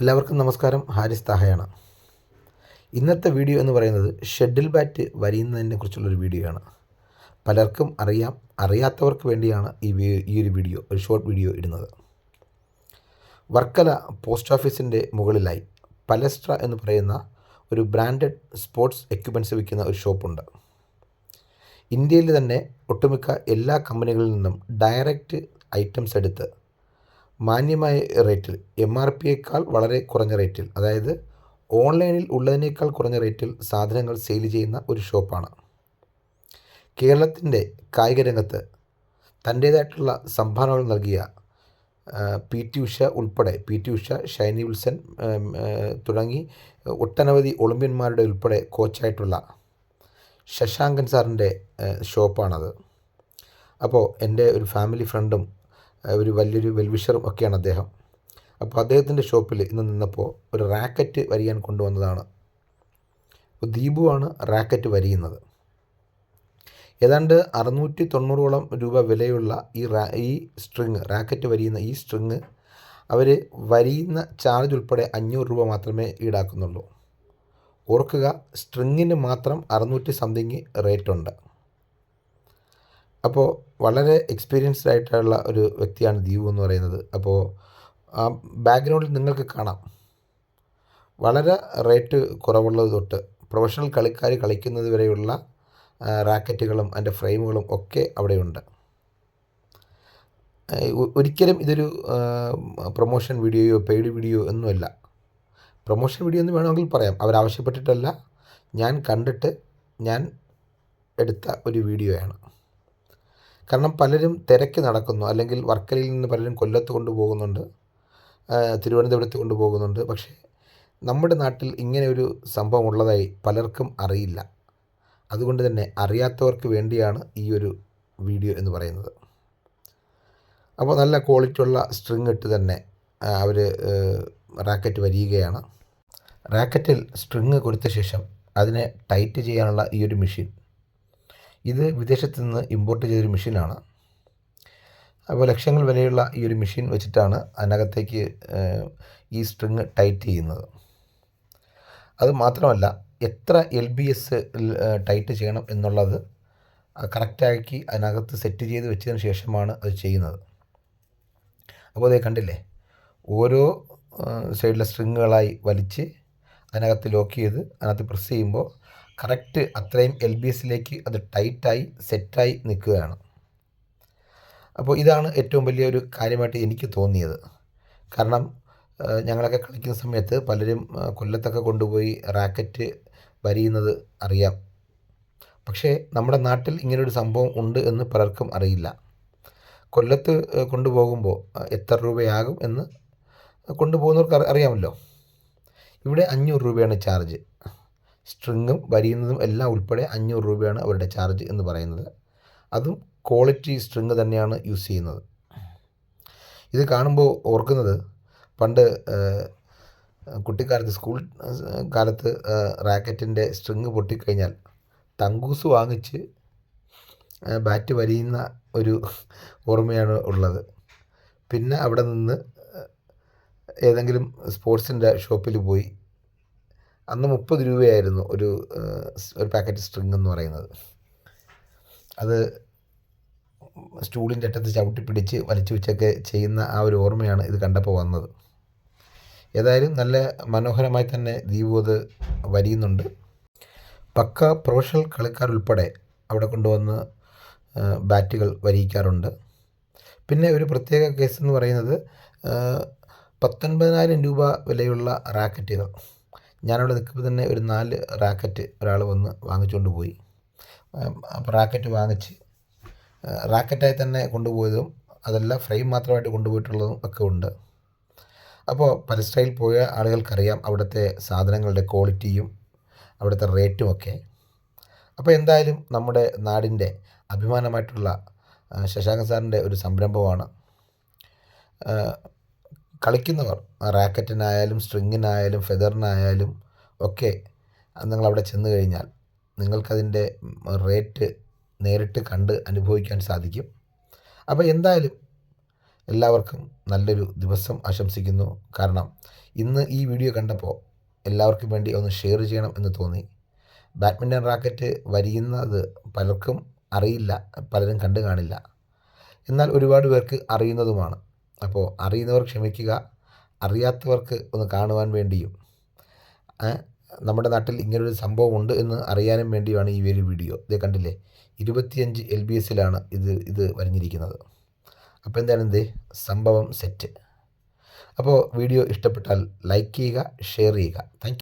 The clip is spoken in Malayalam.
എല്ലാവർക്കും നമസ്കാരം. ഹാരിസ് താഹയാണ്. ഇന്നത്തെ വീഡിയോ എന്ന് പറയുന്നത് ഷെഡിൽ ബാറ്റ് വരിയുന്നതിനെ കുറിച്ചുള്ളൊരു വീഡിയോ ആണ് പലർക്കും അറിയാം അറിയാത്തവർക്ക് വേണ്ടിയാണ് ഈ ഈ ഒരു വീഡിയോ ഒരു ഷോർട്ട് വീഡിയോ ഇടുന്നത്. വർക്കല പോസ്റ്റ് ഓഫീസിന്റെ മുകളിലായി പലസ്ട്ര എന്ന് പറയുന്ന ഒരു ബ്രാൻഡഡ് സ്പോർട്സ് എക്യുപ്മെന്റ്സ് വിൽക്കുന്ന ഒരു ഷോപ്പുണ്ട്. ഇന്ത്യയിൽ തന്നെ ഒട്ടുമിക്ക എല്ലാ കമ്പനികളിൽ നിന്നും ഡയറക്റ്റ് ഐറ്റംസ് എടുത്ത് മാന്യമായ റേറ്റിൽ എം ആർ പിയേക്കാൾ വളരെ കുറഞ്ഞ റേറ്റിൽ അതായത് ഓൺലൈനിൽ ഉള്ളതിനേക്കാൾ കുറഞ്ഞ റേറ്റിൽ സാധനങ്ങൾ സെയിൽ ചെയ്യുന്ന ഒരു ഷോപ്പാണ്. കേരളത്തിന്റെ കായിക രംഗത്ത് തന്റേതായിട്ടുള്ള സംഭാവനകൾ നൽകിയ പി ടി ഉഷ ഉൾപ്പെടെ പി ടി ഉഷ ഷൈനി വിൽസൺ തുടങ്ങി ഒട്ടനവധി ഒളിമ്പ്യന്മാരുടെ ഉൾപ്പെടെ കോച്ചായിട്ടുള്ള ശശാങ്കൻ സാറിന്റെ ഷോപ്പാണത്. അപ്പോൾ എന്റെ ഒരു ഫാമിലി ഫ്രണ്ടും ഒരു വലിയൊരു വെൽവിഷറും ഒക്കെയാണ് അദ്ദേഹം. അപ്പോൾ അദ്ദേഹത്തിന്റെ ഷോപ്പിൽ ഇന്ന് നിന്നപ്പോൾ ഒരു റാക്കറ്റ് വരിയാൻ കൊണ്ടുവന്നതാണ്. അപ്പോൾ ദീപുവാണ് റാക്കറ്റ് വരിയുന്നത്. ഏതാണ്ട് അറുന്നൂറ്റി തൊണ്ണൂറോളം രൂപ വിലയുള്ള ഈ റാ ഈ സ്ട്രിങ് റാക്കറ്റ് വരിയുന്ന ഈ സ്ട്രിങ് അവർ വരിയുന്ന ചാർജ് ഉൾപ്പെടെ അഞ്ഞൂറ് രൂപ മാത്രമേ ഈടാക്കുന്നുള്ളൂ. ഓർക്കുക സ്ട്രിങ്ങിന് മാത്രം അറുന്നൂറ്റി സംതിങ് റേറ്റ് ഉണ്ട് അപ്പോൾ വളരെ എക്സ്പീരിയൻസ്ഡ് ആയിട്ടുള്ള ഒരു വ്യക്തിയാണ് ദീപു എന്ന് പറയുന്നത്. അപ്പോൾ ആ ബാക്ക്ഗ്രൗണ്ടിൽ നിങ്ങൾക്ക് കാണാം. വളരെ റേറ്റ് കുറവുള്ളത് തൊട്ട് പ്രൊഫഷണൽ കളിക്കാർ കളിക്കുന്നത് വരെയുള്ള റാക്കറ്റുകളും അതിന്റെ ഫ്രെയിമുകളും ഒക്കെ അവിടെയുണ്ട്. ഒരിക്കലും ഇതൊരു പ്രൊമോഷൻ വീഡിയോയോ പെയ്ഡ് വീഡിയോ ഒന്നുമല്ല പ്രൊമോഷൻ വീഡിയോ എന്ന് വേണമെങ്കിൽ പറയാം. അവരാവശ്യപ്പെട്ടിട്ടല്ല ഞാൻ കണ്ടിട്ട് ഞാൻ എടുത്ത ഒരു വീഡിയോയാണ്. കാരണം പലരും തിരക്ക് നടക്കുന്നു. അല്ലെങ്കിൽ വർക്കലയിൽ നിന്ന് പലരും കൊല്ലത്ത് കൊണ്ടുപോകുന്നുണ്ട്. തിരുവനന്തപുരത്ത് കൊണ്ടുപോകുന്നുണ്ട്. പക്ഷേ നമ്മുടെ നാട്ടിൽ ഇങ്ങനെ ഒരു സംഭവം ഉള്ളതായി പലർക്കും അറിയില്ല. അതുകൊണ്ട് തന്നെ അറിയാത്തവർക്ക് വേണ്ടിയാണ് ഈ ഒരു വീഡിയോ എന്ന് പറയുന്നത്. അപ്പോൾ നല്ല ക്വാളിറ്റി ഉള്ള സ്ട്രിങ് ഇട്ട് തന്നെ അവർ റാക്കറ്റ് വരികയാണ്. റാക്കറ്റിൽ സ്ട്രിങ് കൊടുത്ത ശേഷം അതിനെ ടൈറ്റ് ചെയ്യാനുള്ള ഈ ഒരു മെഷീൻ ഇത് വിദേശത്ത് നിന്ന് ഇമ്പോർട്ട് ചെയ്തൊരു മെഷീനാണ് അപ്പോൾ ലക്ഷങ്ങൾ വിലയുള്ള ഈ ഒരു മെഷീൻ വെച്ചിട്ടാണ് അതിനകത്തേക്ക് ഈ സ്ട്രിങ് ടൈറ്റ് ചെയ്യുന്നത്. അത് മാത്രമല്ല എത്ര എൽ ബി എസ് ടൈറ്റ് ചെയ്യണം എന്നുള്ളത് കറക്റ്റാക്കി അതിനകത്ത് സെറ്റ് ചെയ്ത് വെച്ചതിന് ശേഷമാണ് അത് ചെയ്യുന്നത്. അപ്പോൾ അതേ കണ്ടില്ലേ? ഓരോ സൈഡിലെ സ്ട്രിങ്ങുകളായി വലിച്ച് അതിനകത്ത് ലോക്ക് ചെയ്ത് അതിനകത്ത് പ്രസ് ചെയ്യുമ്പോൾ കറക്റ്റ് അത്രയും എൽ ബി എസിലേക്ക് അത് ടൈറ്റായി സെറ്റായി നിൽക്കുകയാണ്. അപ്പോൾ ഇതാണ് ഏറ്റവും വലിയ ഒരു കാര്യമായിട്ട് എനിക്ക് തോന്നിയത്. കാരണം ഞങ്ങളൊക്കെ കളിക്കുന്ന സമയത്ത് പലരും കൊല്ലത്തൊക്കെ കൊണ്ടുപോയി റാക്കറ്റ് വരിയുന്നത് അറിയാം. പക്ഷേ നമ്മുടെ നാട്ടിൽ ഇങ്ങനൊരു സംഭവം ഉണ്ട് എന്ന് പലർക്കും അറിയില്ല. കൊല്ലത്ത് കൊണ്ടുപോകുമ്പോൾ എത്ര രൂപയാകും എന്ന് കൊണ്ടുപോകുന്നവർക്ക് അറിയാമല്ലോ. ഇവിടെ അഞ്ഞൂറ് രൂപയാണ് ചാർജ്. സ്ട്രിങ്ങും വരിയുന്നതും എല്ലാം ഉൾപ്പെടെ അഞ്ഞൂറ് രൂപയാണ് അവരുടെ ചാർജ് എന്ന് പറയുന്നത്. അതും ക്വാളിറ്റി സ്ട്രിങ് തന്നെയാണ് യൂസ് ചെയ്യുന്നത്. ഇത് കാണുമ്പോൾ ഓർക്കുന്നത് പണ്ട് കുട്ടിക്കാലത്ത് സ്കൂൾ കാലത്ത് റാക്കറ്റിന്റെ സ്ട്രിങ് പൊട്ടിക്കഴിഞ്ഞാൽ തങ്കൂസ് വാങ്ങിച്ച് ബാറ്റ് വരിയുന്ന ഒരു ഓർമ്മയാണ് ഉള്ളത്. പിന്നെ അവിടെ നിന്ന് ഏതെങ്കിലും സ്പോർട്സിന്റെ ഷോപ്പിൽ പോയി അന്ന് മുപ്പത് രൂപയായിരുന്നു ഒരു ഒരു പാക്കറ്റ് സ്ട്രിങ് എന്ന് പറയുന്നത്. അത് സ്റ്റൂളിന്റെ അറ്റത്ത് ചവിട്ടി പിടിച്ച് വലിച്ചു വെച്ചൊക്കെ ചെയ്യുന്ന ആ ഒരു ഓർമ്മയാണ് ഇത് കണ്ടപ്പോൾ വന്നത്. ഏതായാലും നല്ല മനോഹരമായി തന്നെ ദീപു അത് വരിയുന്നുണ്ട്. പക്ക പ്രൊഫഷണൽ കളിക്കാർ ഉൾപ്പെടെ അവിടെ കൊണ്ടുവന്ന് ബാറ്റുകൾ വരിയിക്കാറുണ്ട്. പിന്നെ ഒരു പ്രത്യേക കേസ് എന്ന് പറയുന്നത് പത്തൊൻപതിനായിരം രൂപ വിലയുള്ള റാക്കറ്റുകൾ ഞാനവിടെ നിൽക്കുമ്പോൾ തന്നെ ഒരു നാല് റാക്കറ്റ് ഒരാൾ വന്ന് വാങ്ങിച്ചുകൊണ്ട് പോയി. അപ്പോൾ റാക്കറ്റ് വാങ്ങിച്ച് റാക്കറ്റായി തന്നെ കൊണ്ടുപോയതും അതല്ല ഫ്രെയിം മാത്രമായിട്ട് കൊണ്ടുപോയിട്ടുള്ളതും ഒക്കെ ഉണ്ട്. അപ്പോൾ പലസ്റ്റൈൽ പോയ ആളുകൾക്കറിയാം അവിടുത്തെ സാധനങ്ങളുടെ ക്വാളിറ്റിയും അവിടുത്തെ റേറ്റും ഒക്കെ. അപ്പോൾ എന്തായാലും നമ്മുടെ നാടിന്റെ അഭിമാനമായിട്ടുള്ള ശശാങ്ക് സാറിന്റെ ഒരു സംരംഭമാണ്. കളിക്കുന്നവർ. റാക്കറ്റിനായാലും സ്ട്രിങ്ങിനായാലും ഫെദറിനായാലും ഒക്കെ നിങ്ങളവിടെ ചെന്ന് കഴിഞ്ഞാൽ നിങ്ങൾക്കതിന്റെ റേറ്റ് നേരിട്ട് കണ്ട് അനുഭവിക്കാൻ സാധിക്കും. അപ്പോൾ എന്തായാലും എല്ലാവർക്കും നല്ലൊരു ദിവസം ആശംസിക്കുന്നു. കാരണം ഇന്ന് ഈ വീഡിയോ കണ്ടപ്പോൾ എല്ലാവർക്കും വേണ്ടി ഒന്ന് ഷെയർ ചെയ്യണം എന്ന് തോന്നി. ബാഡ്മിന്റൺ റാക്കറ്റ് വരിയുന്നത് പലർക്കും അറിയില്ല പലരും കണ്ടു കാണില്ല. എന്നാൽ ഒരുപാട് പേർക്ക് അറിയുന്നതുമാണ്. അപ്പോൾ അറിയുന്നവർ ക്ഷമിക്കുക അറിയാത്തവർക്ക് ഒന്ന് കാണുവാൻ വേണ്ടിയും നമ്മുടെ നാട്ടിൽ ഇങ്ങനൊരു സംഭവം ഉണ്ട് എന്ന് അറിയാനും വേണ്ടിയുമാണ് ഈ ഒരു വീഡിയോ. ഇത് കണ്ടില്ലേ? ഇരുപത്തിയഞ്ച് എൽ ബി എസിലാണ് ഇത് ഇത് വരഞ്ഞിരിക്കുന്നത്. അപ്പോൾ എന്താണ് ഇത് സംഭവം സെറ്റ് അപ്പോൾ വീഡിയോ ഇഷ്ടപ്പെട്ടാൽ ലൈക്ക് ചെയ്യുക ഷെയർ ചെയ്യുക. താങ്ക്